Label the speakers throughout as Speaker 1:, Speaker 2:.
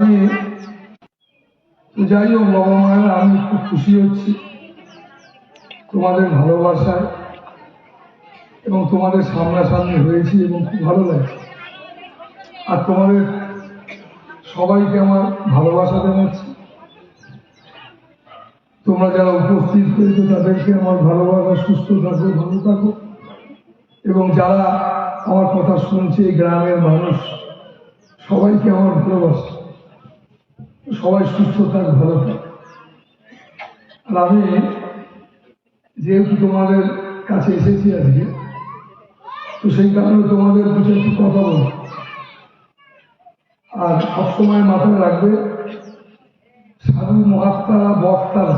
Speaker 1: আমি যাই হোক, বাবা মায়েরা, আমি খুব খুশি হচ্ছি। তোমাদের ভালোবাসায় এবং তোমাদের সামনাসামনি হয়েছি এবং খুব ভালো লাগছে। আর তোমাদের সবাইকে আমার ভালোবাসা জানাচ্ছি। তোমরা যারা উপস্থিত হয়েছো তাদেরকে আমার ভালোবাসা, সুস্থ থাকো, ভালো থাকো। এবং যারা আমার কথা শুনছে গ্রামের মানুষ, সবাইকে আমার ভালোবাসা। সবাই সুস্থ থাক ভালো থাক আর আমি যেহেতু তোমাদের কাছে এসেছি আজকে, তো সেই কারণে তোমাদের কিছু একটু কথা বলব। আর সবসময় মাথায় রাখবে, সাধু মহাত্মারা বক্তারা,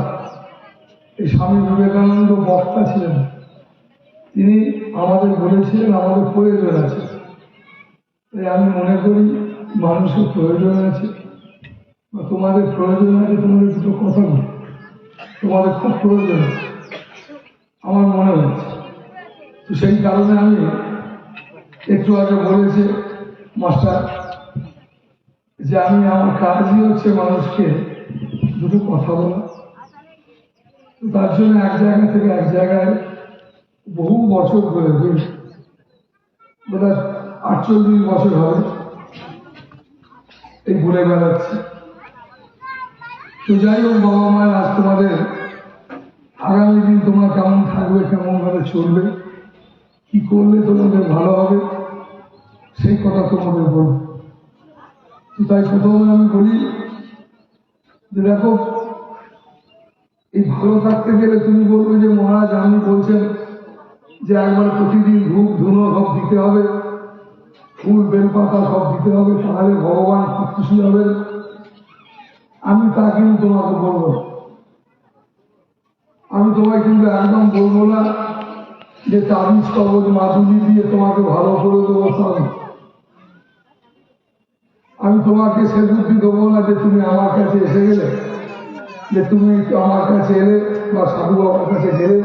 Speaker 1: এই স্বামী বিবেকানন্দ বক্তা ছিলেন। তিনি আমাদের বলেছিলেন, আমাদের প্রয়োজন আছে। তাই আমি মনে করি মানুষের প্রয়োজন আছে। তোমাদের প্রয়োজন আছে, তোমাদের দুটো কথা বলি। তোমাদের খুব প্রয়োজন। আমার মনে হচ্ছে তো সেই কারণে আমি একটু আগে বলেছে, মাস্টার, যে আমি আমার কাজই হচ্ছে মানুষকে দুটো কথা বলা। তার জন্য এক জায়গা থেকে এক জায়গায় বহু বছর ধরে বুঝলি বোধ আটচল্লিশ বছর হবে। এই ঘুরে বেড়াচ্ছি। তো যাই হোক বাবা মায়ের আজ তোমাদের আগামী দিন তোমরা কেমন থাকবে, কেমন ভাবে চলবে, কি করলে তোমাদের ভালো হবে, সেই কথা তোমাদের বলব। তো তাই প্রথমে আমি বলি যে দেখো, এই ভালো থাকতে গেলে তুমি বলবে যে মহারাজ আমি বলছেন যে একবার প্রতিদিন ধূপ, ধুনো সব দিতে হবে, ফুল, বেলপাতা সব দিতে হবে, তাহলে ভগবান খুব খুশি হবেন। আমি তা কিন্তু তোমাকে বলব। আমি তোমায় কিন্তু একদম বলব না যে তাবিজ কবজ মাদুলি দিয়ে তোমাকে ভালো করে দেবো তবে আমি তোমাকে সে বুদ্ধি দেবো না যে তুমি আমার কাছে এসে গেলে, যে তুমি আমার কাছে এলে বা সাধু বাবার কাছে গেলে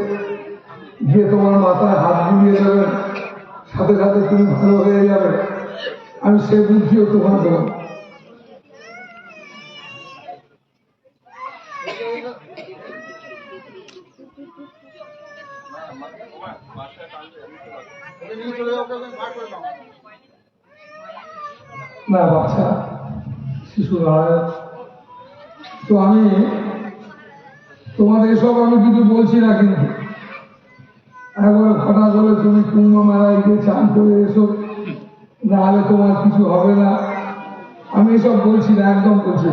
Speaker 1: গিয়ে তোমার মাথায় হাত বুলিয়ে যাবে সাথে সাথে তুমি ভালো হয়ে যাবে। আমি সে বুদ্ধিও তোমার দেবো। না। বাচ্চা, শিশু তো আমি, তোমাদের এসব আমি কিছু বলছি না কিন্তু। একবার তুমি কুম্ভ মেলায় গিয়ে চান করে এসো, নাহলে তোমার কিছু হবে না। আমি এসব বলছি না, একদম বলছি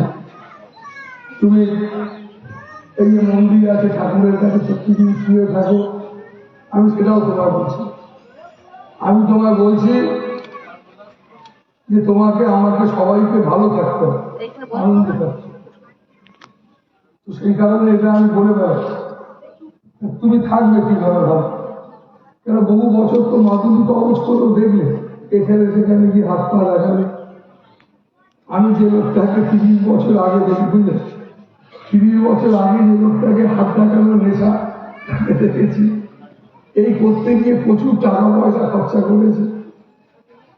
Speaker 1: তুমি এই যে মন্দির আছে, ঠাকুরের কাছে প্রতিদিন শুয়ে থাকো, আমি সেটাও তোমার বলছি। আমি তোমায় বলছি যে তোমাকে আমাকে সবাইকে ভালো থাকতে আনন্দ থাকতে তো সেই কারণে এটা আমি বলে বেড়াচ্ছি। তুমি থাকবে কীভাবে ভালো কেন বহু বছর তো মাধুরী কবচ করো দেখলে এখানে সেখানে গিয়ে হাত পা লাগালে। আমি যে লোকটাকে তিরিশ বছর আগে দেখি বুঝলে? তিরিশ বছর আগে যে লোকটাকে হাত লাগানোর নেশা দেখেছি। এই করতে গিয়ে প্রচুর টাকা পয়সা খরচা করেছে।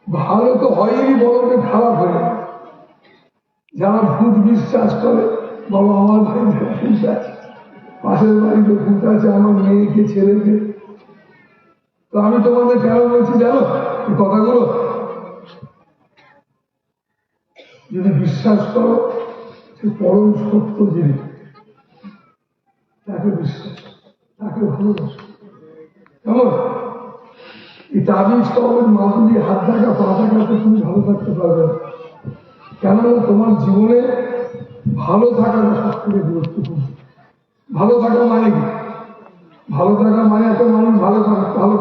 Speaker 1: ভালো তো হয়নি, বরং খারাপ হয়ে যারা ভূত বিশ্বাস করে, বাবা আমার বাড়িতে ভূত আছে, পাশের বাড়িতে ভূত আছে, আমার মেয়েকে, ছেলেকে। তো আমি তোমাদের কেন বলছি জানো? কথাগুলো। যদি বিশ্বাস করো সে পরম সত্য জিনিস তাকে বিশ্বাস তাকে ভালোবাসো। কেননা তোমার জীবনে ভালো থাকাটা ভালো থাকা মানে ভালো থাকা মানে মানুষ ভালো থাকে, ভালো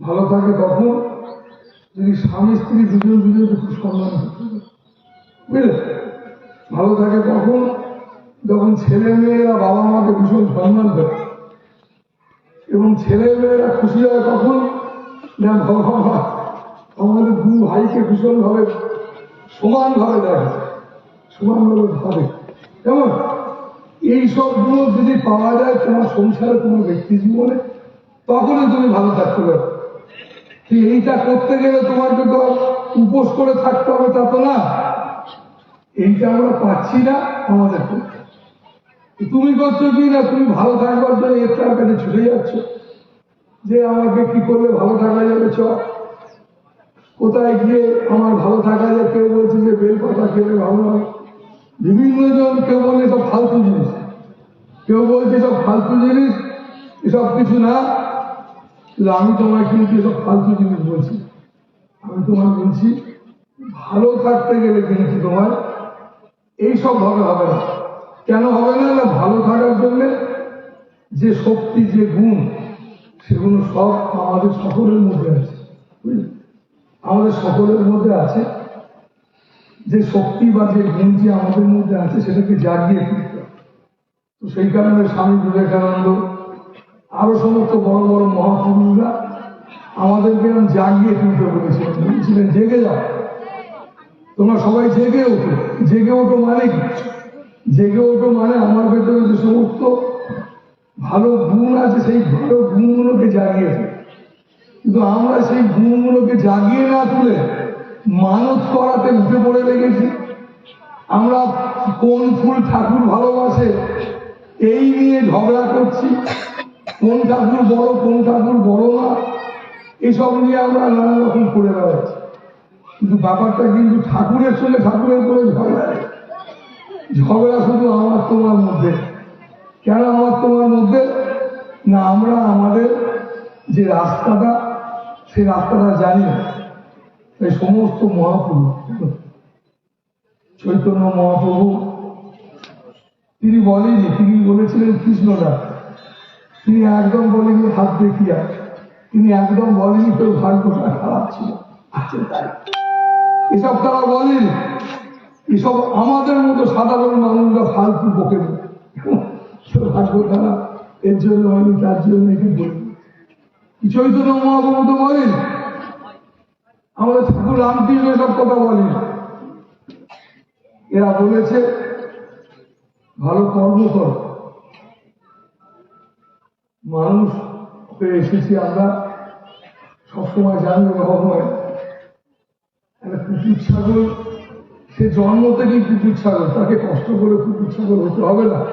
Speaker 1: ভালো থাকে তখন যদি স্বামী, স্ত্রী খুব সম্মান বুঝলে? ভালো থাকে তখন যখন ছেলে মেয়েরা বাবা মাকে ভীষণ সম্মান করে। এবং ছেলে মেয়েরা খুশি হয় তখন না, বাবা, আমাদের দু ভাইকে ভীষণভাবে সমানভাবে দেখে, সমানভাবে ভাবে। কেমন? এই সবগুলো যদি পাওয়া যায় তোমার সংসারে, তোমার ব্যক্তি জীবনে, তখনই তুমি ভালো থাকতে পারো। এইটা করতে গেলে তোমাকে তো উপোস করে থাকতে হবে, তা তো না। এইটা আমরা পাচ্ছি না আমাদের। তুমি করছ কি না? তুমি ভালো থাকবার জন্য এর তার কাছে ছুটে যাচ্ছ। যে আমাকে কি করলে ভালো থাকা যাবে, চ। কোথায় গিয়ে আমার ভালো থাকা যায়? কেউ বলছে যে বেল পাতা খেলে ভালো হবে বিভিন্ন জন কেউ বলে সব ফালতু জিনিস। কেউ বলছে সব ফালতু জিনিস, এসব কিছু না। কিন্তু আমি তোমায় কিন্তু এসব ফালতু জিনিস বলছি। আমি তোমার বলছি, ভালো থাকতে গেলে কিন্তু তোমার এইসব ভাবে হবে না। কেন হবে না? না, ভালো থাকার জন্য যে শক্তি, যে গুণ, সেগুলো সব আমাদের সকলের মধ্যে আছে? আমাদের সকলের মধ্যে আছে। যে শক্তি বা যে গুণ যে আমাদের মধ্যে আছে, সেটাকে জাগিয়ে তুলতে। তো সেই কারণে স্বামী বিবেকানন্দ, আরও সমস্ত বড় বড় মহাপুরুষরা আমাদেরকে জাগিয়ে তুলতে বলেছিলেন বলেছিলেন, জেগে যাও। তোমরা সবাই জেগে ওঠো। জেগে ওঠো মানে কি? জেগে ওঠো মানে আমার ভেতরে যে সমস্ত ভালো গুণ আছে, সেই ভালো গুণগুলোকে জাগিয়েছে কিন্তু আমরা সেই গুণগুলোকে জাগিয়ে না তুলে মানত করাতে উঠে পড়ে লেগেছি। আমরা কোন ফুল ঠাকুর ভালোবাসে, এই নিয়ে ঝগড়া করছি। কোন ঠাকুর বড়, কোন ঠাকুর বড় না, এসব নিয়ে আমরা নানা রকম করে বেড়াচ্ছি। কিন্তু ব্যাপারটা কিন্তু ঠাকুরের সঙ্গে ঠাকুরের কোনো ঝগড়া নেই। ঝগড়া শুধু আমার তোমার মধ্যে। কেন আমার তোমার মধ্যে? না, আমরা আমাদের যে রাস্তাটা, সেই রাস্তাটা জানি না। তাই সমস্ত মহাপুরুষ চৈতন্য মহাপ্রভু, তিনি বলেনি তিনি বলেছিলেন কৃষ্ণরা তিনি একদম বলেনি হাত দেখিয়া, তিনি একদম বলেনি তোর ভাগ্যটা খারাপ ছিল। তাই। এসব তারা বলেনি এসব আমাদের মতো সাধারণ মানুষরা ফালতু বকে খারাপ এর জন্য আমি তার জন্য একে বলি। চৈতন্য মহাপ্রভু তো বলেন? আমাদের ঠাকুর রামকৃষ্ণ এসব কথা বলেন। এরা বলেছে, ভালো কর্ম কর। মানুষ হয়ে এসেছি আমরা, সবসময় জানব ভগবান একটা কুকুর, ছাগল সে জন্ম থেকেই কুকুর ছাগল, তাকে কষ্ট করে কুকুর ছাগল হতে হবে না।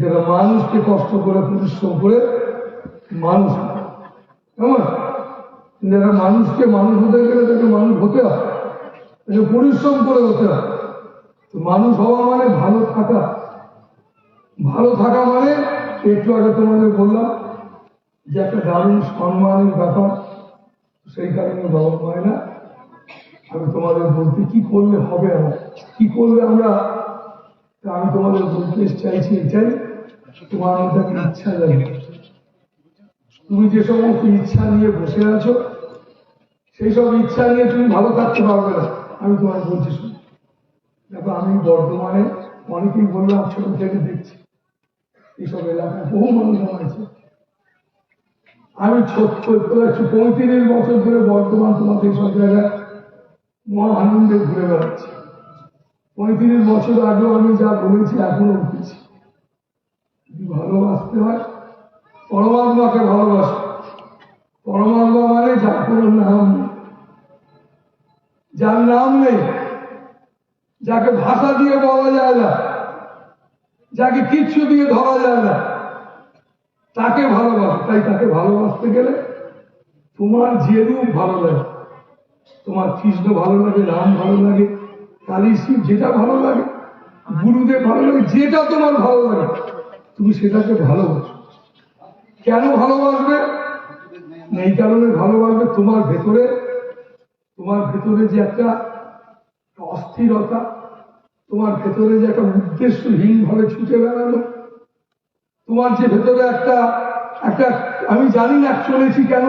Speaker 1: যারা মানুষকে কষ্ট করে পরিশ্রম করে মানুষ। কেমন? একটা মানুষকে মানুষ হতে গেলে তাকে মানুষ হতে হয়। পরিশ্রম করে হতে হয়। মানুষ হওয়া মানে ভালো থাকা। ভালো থাকা মানে একটু আগে তোমাদের বললাম যে একটা দারুণ সম্মানের ব্যাপার, সেই কারণে বাবা হয় না। আমি তোমাদের বলতে কি করলে হবে আমার? কি করলে আমরা? আমি তোমাদের বলতে চাইছি এটাই তোমার মধ্যে একটা ইচ্ছা লাগে তুমি যে সমস্ত ইচ্ছা নিয়ে বসে আছো, সেই সব ইচ্ছা নিয়ে তুমি ভালো থাকতে পারবে না, আমি তোমার বলছি শুনো দেখো, আমি বর্ধমানে অনেকেই বললাম, ছোট থেকে দেখছি এইসব এলাকায় বহু মানুষ আছে। আমি ছোট্ট পঁয়ত্রিশ বছর ধরে বর্তমান তোমাকে এইসব জায়গায় মহা আনন্দে ঘুরে বেড়াচ্ছে। পঁয়ত্রিশ বছর আগেও আমি যা বলেছি, এখনও যদি ভালোবাসতে হয়, পরমাত্মাকে ভালোবাসো। পরমাত্মা মানে যার কোনো নাম নেই। যার নাম নেই, যাকে ভাষা দিয়ে বলা যায় না, যাকে কিচ্ছু দিয়ে ধরা যায় না, তাকে ভালোবাসো। তাই তাকে ভালোবাসতে গেলে তোমার যে রূপ ভালো লাগে তোমার কৃষ্ণ ভালো লাগে, রাম ভালো লাগে, কালী শিব যেটা ভালো লাগে, গুরুদেব ভালো লাগে, যেটা তোমার ভালো লাগে, তুমি সেটাকে ভালোবাসো। কেন ভালোবাসবে? এই কারণে ভালোবাসবে তোমার ভেতরে তোমার ভেতরে যে একটা অস্থিরতা, তোমার ভেতরে যে একটা উদ্দেশ্যহীন ভাবে ছুটে বেড়ানো, তোমার যে ভেতরে একটা একটা, আমি জানি না চলেছি কেন,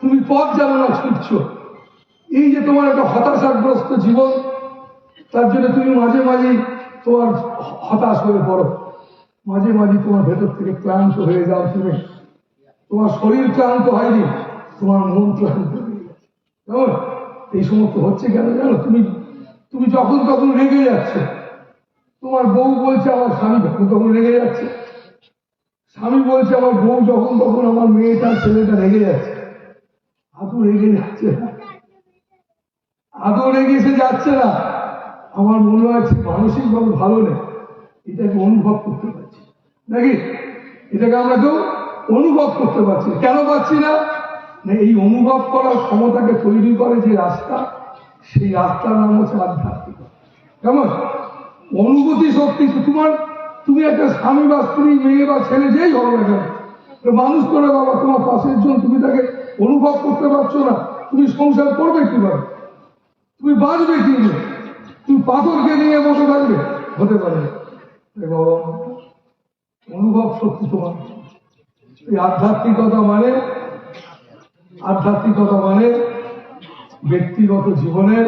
Speaker 1: তুমি পথ জানো না ছুটছ। এই যে তোমার একটা হতাশাগ্রস্ত জীবন, তার জন্য তুমি মাঝে মাঝে তোমার হতাশ হয়ে পড়ো। মাঝে মাঝে তোমার ভেতর থেকে ক্লান্ত হয়ে যাও তুমি। তোমার শরীর ক্লান্ত হয়নি, তোমার মন ক্লান্ত হয়ে গেছে। এই সমস্ত হচ্ছে কেন জানো? তুমি তুমি যখন তখন রেগে যাচ্ছ। তোমার বউ বলছে, আমার স্বামী যখন তখন রেগে যাচ্ছে। স্বামী বলছে, আমার বউ যখন তখন আমার মেয়েটা ছেলেটা রেগে যাচ্ছে। আদৌ রেগে যাচ্ছে। না আদৌ রেগে সে যাচ্ছে না। আমার মনে হচ্ছে মানসিকভাবে ভালো নেই। এটাকে অনুভব করতে পারছি। নাকি? এটাকে আমরা কেউ অনুভব করতে পারছি কেন পাচ্ছি না? এই অনুভব করার ক্ষমতাকে তৈরি করে যে রাস্তা, সেই রাস্তার নাম হচ্ছে আধ্যাত্মিক। কেমন? অনুভূতি শক্তি তোমার। তুমি একটা স্বামী বা স্ত্রী, মেয়ে বা ছেলে, যেই হবে না কেন মানুষ করে বাবা, তোমার পাশের জন, তুমি তাকে অনুভব করতে পারছ না। তুমি সংসার করবে কীভাবে? তুমি বাঁচবে কি? তুমি পাথরকে নিয়ে বসে থাকবে? হতে পারে। অনুভব শক্তি তোমার। এই আধ্যাত্মিকতা মানে আধ্যাত্মিকতা মানে ব্যক্তিগত জীবনের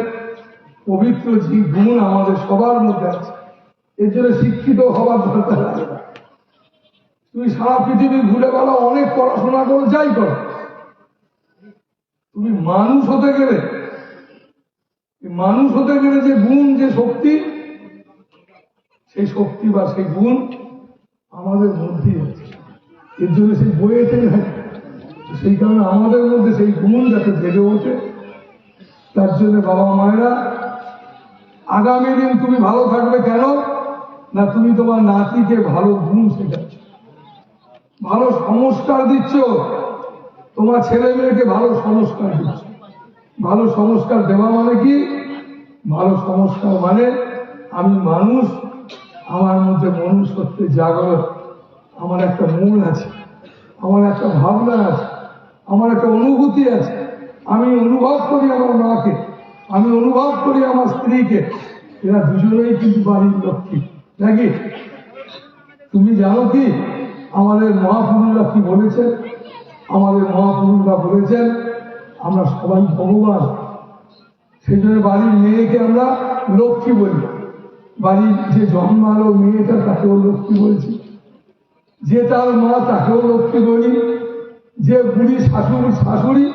Speaker 1: পবিত্র যে গুণ আমাদের সবার মধ্যে আছে। এর জন্য শিক্ষিত হবার দরকার লাগে তুমি সারা পৃথিবী ঘুরে বেড়াও অনেক পড়াশোনা করো, যাই করো। তুমি মানুষ হতে গেলে মানুষ হতে গেলে যে গুণ, যে শক্তি, সেই শক্তি বা সেই গুণ আমাদের মধ্যেই আছে। এর জন্য সেই বইয়েতে সেই কারণে আমাদের মধ্যে সেই গুণ যাতে জেগে ওঠে, তার জন্য বাবা মায়েরা, আগামী দিন তুমি ভালো থাকবে কেন? না তুমি তোমার নাতিকে ভালো গুণ শেখাচ্ছ। ভালো সংস্কার দিচ্ছ? তোমার ছেলে মেয়েকে ভালো সংস্কার দিচ্ছ? ভালো সংস্কার দেওয়া মানে কি? ভালো সংস্কার মানে আমি মানুষ, আমার মধ্যে মনুষ্যত্বের জাগরণ আমার একটা মন আছে, আমার একটা ভাবনা আছে, আমার একটা অনুভূতি আছে। আমি অনুভব করি আমার মাকে, আমি অনুভব করি আমার স্ত্রীকে। এরা দুজনেই কিন্তু বাড়ির লক্ষ্মী, নাকি? তুমি জানো কি? আমাদের মহাপুরুষরা কি বলেছেন, আমাদের মহাপুরুষরা বলেছেন আমরা সবাই ভগবান। সেই জন্য বাড়ির মেয়েকে আমরা লক্ষ্মী বলি। বাড়ির যে জন্মালো মেয়েটা তাকেও লক্ষ্মী বলছি। যে তার মা তাকেও লক্ষ্মী বলি। যে বুড়ি শাশুড়ি শাশুড়ি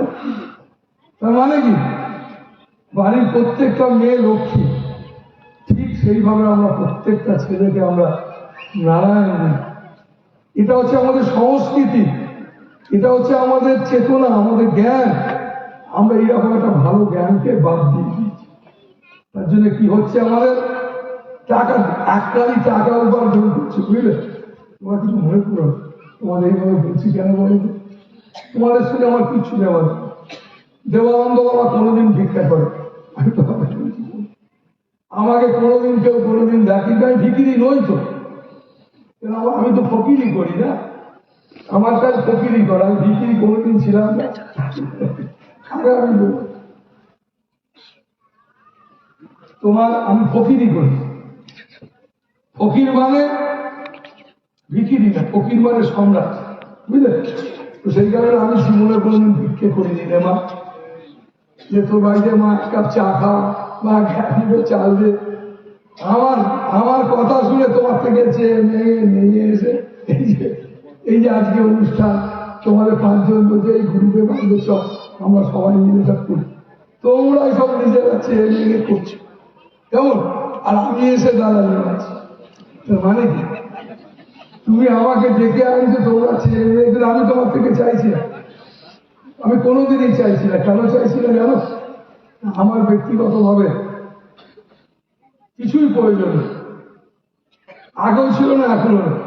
Speaker 1: লক্ষ্মী। তার মানে কি? বাড়ির প্রত্যেকটা মেয়ে লক্ষ্মী। ঠিক সেইভাবে আমরা প্রত্যেকটা ছেলেকে আমরা নারায়ণ এটা হচ্ছে আমাদের সংস্কৃতি। এটা হচ্ছে আমাদের চেতনা, আমাদের জ্ঞান। আমরা এইরকম একটা ভালো জ্ঞানকে বাদ দিয়ে তার জন্য কি হচ্ছে আমাদের? টাকা একটারই টাকা উপার্জন করছে, বুঝলে? তোমার কিছু মনে করো। তোমাদের এইভাবে বলছি কেন বলো? তোমাদের সঙ্গে আমার কিচ্ছু দেওয়া দেবানন্দ বাবা কোনোদিন ভিক্ষা করে। আমি তো আমাকে কোনোদিন কেউ কোনোদিন ডাকি আমি ভিকিরি নই তো। আমি তো ফকিরি করি, না? আমার কাজ ফকিরি করা, আমি ভিকিরি, কোনোদিন ছিলাম না। তোমার আমি ফকিরি করি। ফকির মানে ভিকিরি না, ফকির মানে সম্রাট। বুঝলে? তো সেই কারণে আমি জীবনে কোনোদিন ভিক্ষে করিনি রে মা। যে তোর বাড়িতে মা এক কাপ চা খাও মা ঘ্যাঁটে চাল দে। আমার আমার কথা শুনে তোমার থেকে চেয়ে নিয়ে নিয়ে এসে এই যে এই যে আজকে অনুষ্ঠান, তোমাদের পাঁচজন বলছে এই গ্রুপে বান্ধব সব, আমরা সবাই মিলে সব করি। তোমরাই সব নিজেরা চেয়ে নিয়ে করছ। কেমন? আর আমি এসে দাঁড়ালে আছি মানে কি? তুমি আমাকে ডেকে আনছো, তোমরা ছেলে মেয়েদের আমি তোমার থেকে চাইছি আমি কোনোদিনই চাইছি না কেন চাইছি না জানো? আমার ব্যক্তিগত ব্যক্তিগতভাবে কিছুই প্রয়োজন নেই। আগেও ছিল না এখনও না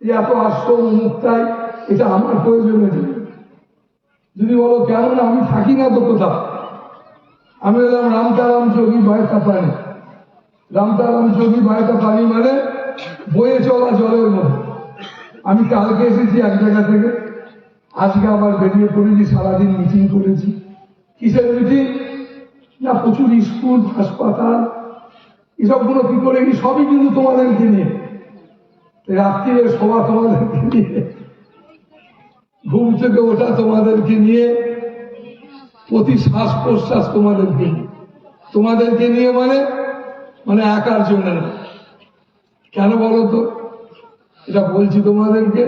Speaker 1: এত আশ্রম মুক্তাই, এটা আমার প্রয়োজন জন্য যদি বলো কেন আমি থাকি না তো কোথাও আমি বললাম রামতারাম যোগী বায়তা পানি রামতারাম যোগী বায়তা পানি মানে বয়ে চলা জলের মধ্যে আমি কালকে এসেছি এক জায়গা থেকে। আজকে আবার বেরিয়ে পড়েছি, সারাদিন মিটিং করেছি। কিসের মিটিং না, প্রচুর স্কুল হাসপাতাল। এসবগুলো কি করে সবই কিন্তু তোমাদেরকে নিয়ে। রাত্রিরে শোয়া তোমাদেরকে নিয়ে, ঘুম থেকে ওঠা তোমাদেরকে নিয়ে, প্রতি শ্বাস প্রশ্বাস তোমাদেরকে নিয়ে। তোমাদেরকে নিয়ে মানে মানে একার জন্য না। কেন বলো তো? এটা বলছি তোমাদেরকে,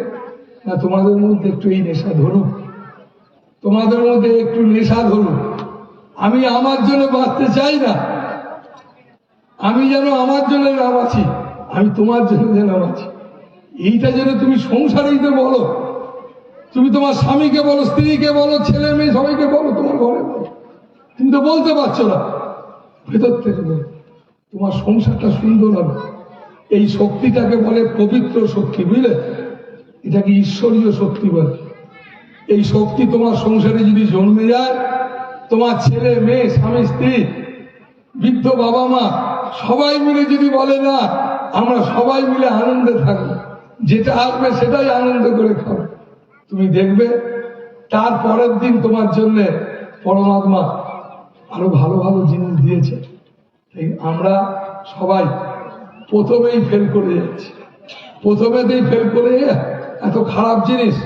Speaker 1: না তোমাদের মধ্যে একটু এই নেশা ধরুক তোমাদের মধ্যে একটু নেশা ধরুক আমি আমার জন্য বাঁচতে চাই না। আমি যেন আমার জন্য না বাঁচি আমি তোমার জন্য যেন বাঁচি এইটা যেন তুমি সংসারেই তো বলো। তুমি তোমার স্বামীকে বলো, স্ত্রীকে বলো, ছেলে মেয়ে সবাইকে বলো, তোমার ঘরে বলো। তুমি তো বলতে পারছ না। ভেতর থেকে বলো, তোমার সংসারটা সুন্দর হবে। এই শক্তিটাকে বলে পবিত্র শক্তি, বুঝলে? এটাকে ঈশ্বরীয় শক্তি বলে। এই শক্তি তোমার সংসারে যদি জন্মে যায়, তোমার ছেলে, মেয়ে, স্বামী, স্ত্রী, বৃদ্ধ বাবা মা, সবাই মিলে যদি বলে না, আমরা সবাই মিলে আনন্দে থাকব। যেটা আসবে সেটাই আনন্দ করে খাব। তুমি দেখবে, তার পরের দিন তোমার জন্য পরমাত্মা আরও ভালো ভালো জিনিস দিয়েছে। তাই আমরা সবাই প্রথমেই ফেল করে যাচ্ছি। প্রথমেতেই ফেল করে এত খারাপ জিনিস।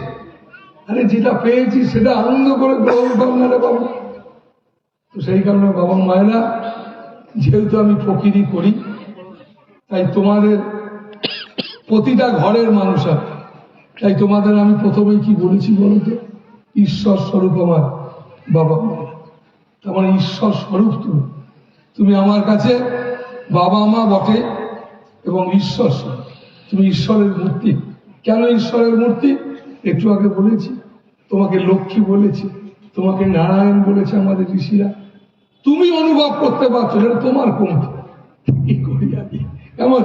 Speaker 1: আরে যেটা পেয়েছি সেটা আনন্দ করে গ্রহণ কর না বাবা। তো সেই কারণে বাবা মায়েরা, যেহেতু আমি ফকিরি করি, তাই তোমাদের প্রতিটা ঘরের মানুষ আছে তাই তোমাদের আমি প্রথমেই কি বলেছি বলো তো? ঈশ্বর স্বরূপ আমার বাবা মায়েরা তার মানে ঈশ্বর স্বরূপ তুমি। তুমি আমার কাছে বাবা মা বটে এবং ঈশ্বর স্বরূপ। তুমি ঈশ্বরের মূর্তি। কেন ঈশ্বরের মূর্তি? একটু আগে বলেছি। তোমাকে লক্ষ্মী বলেছি। তোমাকে নারায়ণ বলেছে আমাদের ঋষিরা। তুমি অনুভব করতে পারছ তোমার কমতি কেমন?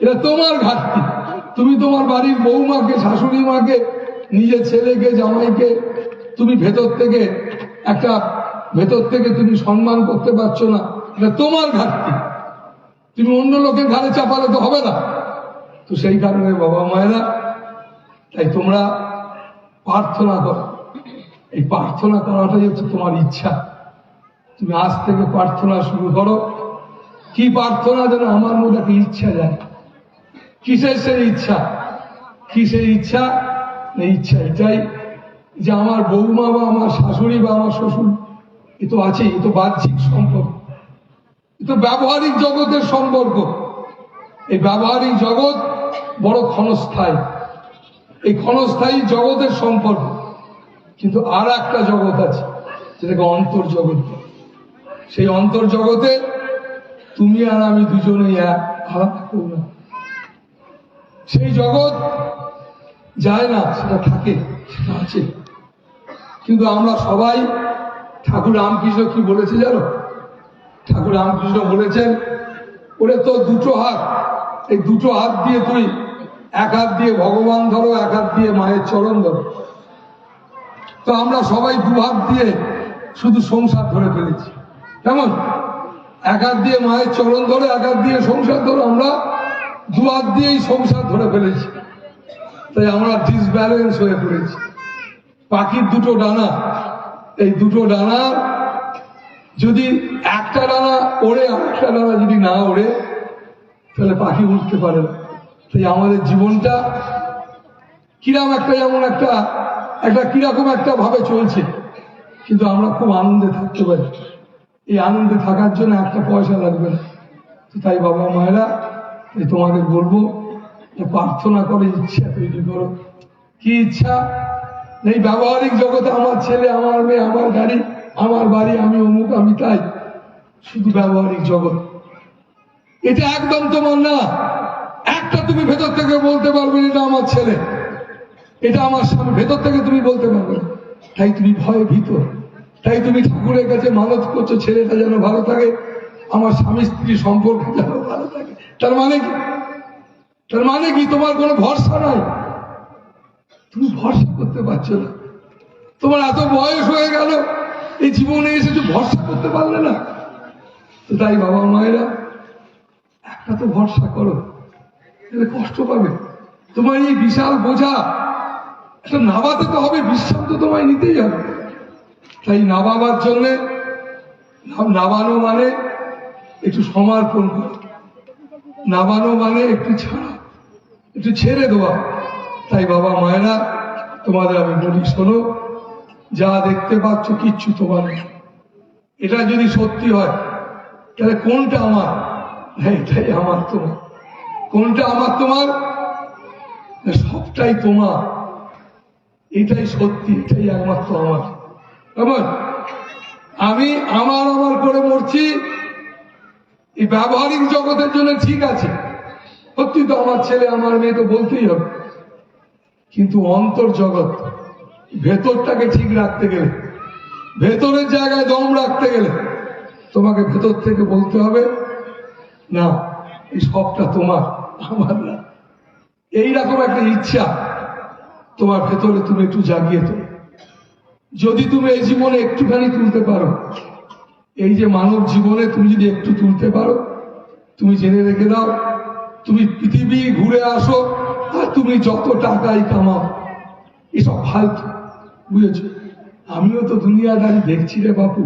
Speaker 1: এটা তোমার ঘাটতি। তুমি তোমার বাড়ির বৌমাকে, শাশুড়ি মাকে, নিজের ছেলেকে, জামাইকে, তুমি ভেতর থেকে একটা, ভেতর থেকে তুমি সম্মান করতে পারছ না। এটা তোমার ঘাটতি। তুমি অন্য লোকের ঘাড়ে চাপালে তো হবে না। তো সেই কারণে বাবা মায়েরা, তাই তোমরা প্রার্থনা করো। এই প্রার্থনা করাটাই হচ্ছে তোমার ইচ্ছা। তুমি আজ থেকে প্রার্থনা শুরু করো। কি প্রার্থনা যেন আমার মধ্যে একটা ইচ্ছা যায়। কিসের সেই ইচ্ছা? কিসের ইচ্ছা? ইচ্ছা এটাই যে আমার বৌমা বা আমার শাশুড়ি বা আমার শ্বশুর, এ তো আছে এ তো বাহ্যিক সম্পর্ক এ তো ব্যবহারিক জগতের সম্পর্ক। এই ব্যবহারিক জগৎ বড় ক্ষণস্থায়ী। এই ক্ষণস্থায়ী জগতের সম্পর্ক। কিন্তু আর একটা জগৎ আছে, যেটাকে অন্তর্জগৎ। সেই অন্তর্জগতে তুমি আর আমি দুজনেই এক, আলাদা কেউ না সেই জগৎ যায় না, সেটা থাকে, সেটা আছে। কিন্তু আমরা সবাই ঠাকুর রামকৃষ্ণ কি বলেছে জানো? ঠাকুর রামকৃষ্ণ বলেছেন, ওরে তো দুটো হাত, এই দুটো হাত দিয়ে তুই এক হাত দিয়ে ভগবান ধরো, এক হাত দিয়ে মায়ের চরণ ধরো। তো আমরা সবাই দু হাত দিয়ে শুধু সংসার ধরে ফেলেছি। কেমন? এক হাত দিয়ে মায়ের চরণ ধরে, এক হাত দিয়ে সংসার ধরে আমরা। দু হাত দিয়েই সংসার ধরে ফেলেছি। তাই আমরা ডিসব্যালেন্স হয়ে পড়েছি। পাখির দুটো ডানা, এই দুটো ডানা যদি একটা ডানা ওড়ে আর একটা ডানা যদি না ওড়ে, তাহলে পাখি উঠতে পারে না। তাই আমাদের জীবনটা কিরম একটা যেমন একটা একটা কীরকম একটা ভাবে চলছে। কিন্তু আমরা খুব আনন্দে থাকতে পারি। এই আনন্দে থাকার জন্য একটা পয়সা লাগবে না। তাই বাবা মায়েরা এই তোমাদের বলব যে প্রার্থনা করে ইচ্ছা তৈরি করো। কি ইচ্ছা? এই ব্যবহারিক জগতে আমার ছেলে, আমার মেয়ে, আমার গাড়ি, আমার বাড়ি, আমি অমুক, আমি তাই। শুধু ব্যবহারিক জগৎ। এটা একদম তোমার না। একটা তুমি ভেতর থেকে বলতে পারবে এটা আমার ছেলে। এটা আমার স্বামী। ভেতর থেকে তুমি বলতে পারবে। তাই তুমি ভয়ে ভীত। তাই তুমি ঠাকুরের কাছে মানত করছ, ছেলেটা যেন ভালো থাকে। আমার স্বামী স্ত্রী সম্পর্ক তার মানে কি? তার মানে কি? তোমার কোনো ভরসা নাই? তুমি ভরসা করতে পারছ না। তোমার এত বয়স হয়ে গেল, এই জীবনে এসে তো ভরসা করতে পারলে না। তো তাই বাবা মায়েরা, একটা তো ভরসা করো, তাহলে কষ্ট পাবে। তোমার এই বিশাল বোঝা, একটা নাবাতে তো হবে বিশ্রাম তো তোমায় নিতেই হবে। তাই নাবাবার জন্যে নাবানো মানে একটু সমর্পণ করা। নাবানো মানে একটু ছাড়া একটু ছেড়ে দেওয়া। তাই বাবা মায়েরা তোমাদের আমি বলি শোনো যা দেখতে পাচ্ছ কিচ্ছু তোমার এটা যদি সত্যি হয় তাহলে কোনটা আমার? না, এটাই আমার তোমার। কোনটা আমার তোমার? সবটাই তোমার। এটাই সত্যি এটাই একমাত্র আমার। কেমন? আমি আমার আমার করে মরছি এই ব্যবহারিক জগতের জন্য ঠিক আছে। সত্যি তো আমার ছেলে, আমার মেয়ে তো বলতেই হবে। কিন্তু অন্তর জগৎ, ভেতরটাকে ঠিক রাখতে গেলে, ভেতরের জায়গায় দম রাখতে গেলে, তোমাকে ভেতর থেকে বলতে হবে, না, এই সবটা তোমার, আমার না। এইরকম একটা ইচ্ছা, তোমার ভেতরে তুমি একটু জাগিয়ে তোলো। যদি তুমি এই জীবনে একটুখানি তুলতে পারো এই যে মানব জীবনে তুমি যদি একটু তুলতে পারো, তুমি জেনে রেখে দাও, তুমি পৃথিবী ঘুরে আসো আর তুমি যত টাকাই কামাও, এসব ফালতু, বুঝেছ? আমিও তো দুনিয়াদারি দেখছি রে বাপু।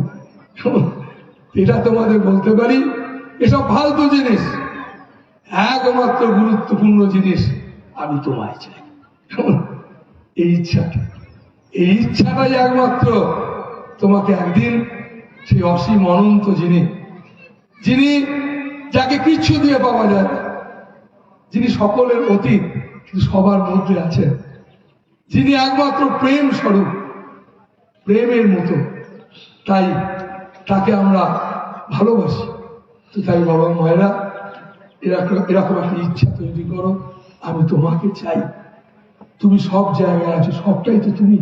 Speaker 1: এটা তোমাদের বলতে পারি, এসব ফালতু জিনিস, একমাত্র গুরুত্বপূর্ণ জিনিস আমি তোমায় চাই। এই ইচ্ছাটা, এই ইচ্ছাটাই একমাত্র তোমাকে একদিন সেই অসীম অনন্ত যিনি যিনি যাকে কিচ্ছু দিয়ে পাওয়া যায় যিনি সকলের অতীত সবার মধ্যে আছেন, যিনি একমাত্র প্রেম স্বরূপ, প্রেমের মতো। তাই তাকে আমরা ভালোবাসি। তো তাই বাবা মায়েরা, এরকম এরকম একটা ইচ্ছা তৈরি করো। আমি তোমাকে চাই। তুমি সব জায়গায় আছো, সবটাই তো তুমি।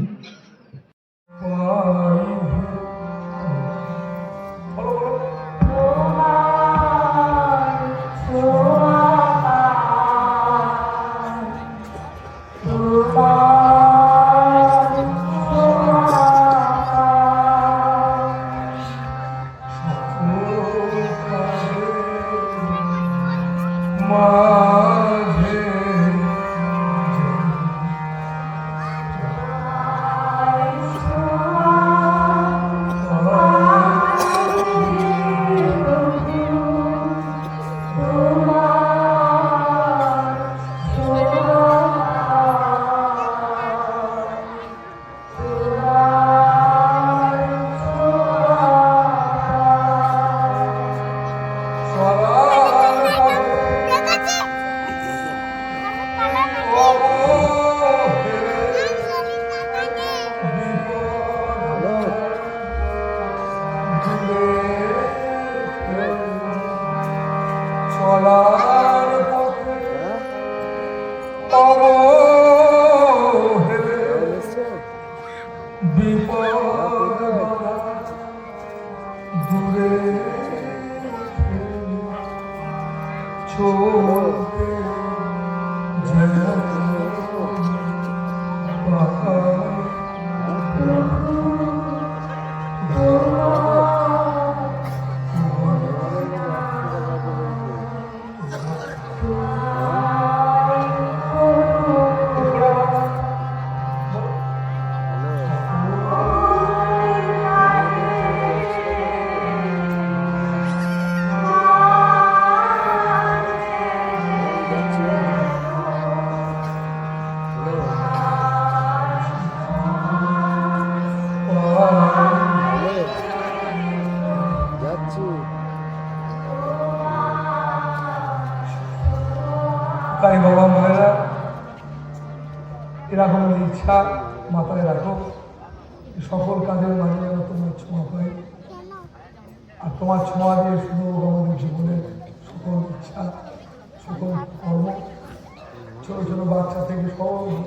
Speaker 1: o amor.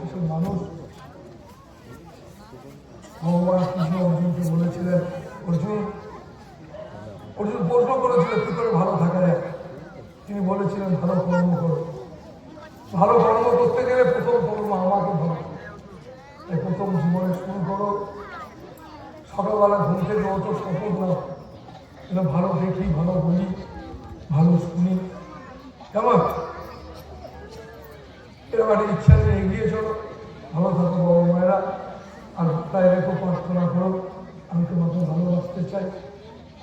Speaker 1: কিছু মানুষ। ভগবান কৃষ্ণ অর্জুনকে বলেছিলেন, অর্জুন অর্জুন প্রশ্ন করেছিলেন কি করে ভালো থাকা যায় তিনি বলেছিলেন, ভালো কর্ম করো। ভালো কর্ম করতে গেলে প্রথম কর্ম আমাকে ভালো করো। প্রথম জীবনে শুরু করো। সকালবেলা ঘুম থেকে ওঠো, শপথ নাও। যেন ভালো দেখি, ভালো বলি, ভালো শুনি। কেমন? একটা ইচ্ছা নিয়ে এগিয়ে চলো। ভালো থাকো বাবা মায়েরা। আর তাই রেখো, প্রার্থনা করো। আমি তোমাকে ভালোবাসতে চাই।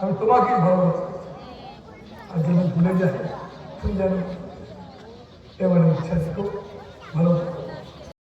Speaker 1: আমি তোমাকেই ভালোবাসতে আর যেন ভুলে যায় তুমি জানো এবারে ইচ্ছা রেখো ভালো